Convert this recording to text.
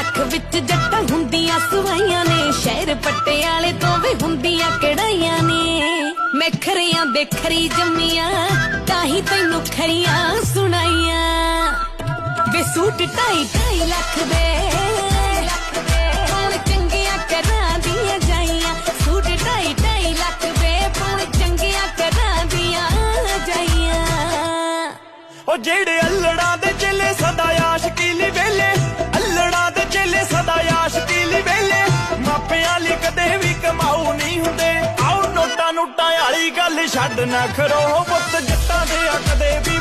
ਲੱਖ ਵਿੱਚ ਜੱਟਾਂ ਹੁੰਦੀਆਂ ਸਵਾਈਆਂ ਨੇ। ਸ਼ਹਿਰ ਪਟਿਆਲੇ ਤੋਂ ਵੀ ਹੁੰਦੀਆਂ ਕੜਾਈਆਂ ਨੇ। ਮੈਂ ਖਰੀਆਂ ਦੇ ਖਰੀ ਜੰਮੀਆਂ ਤਾਂ ਹੀ ਤੈਨੂੰ ਖਰੀਆਂ ਸੁਣਾਈਆਂ। ਵੇ ਸੂਟ ਢਾਈ ਢਾਈ ਲੱਖ ਦੇ। ਹੁਣ ਚੰਗੀਆਂ ਦੇ ਵਾਲੀ ਗੱਲ ਛੱਡ ਨਾ ਖਰੋ ਪੁੱਤ ਜੱਟਾਂ ਦੇ ਆ ਕਦੇ ਵੀ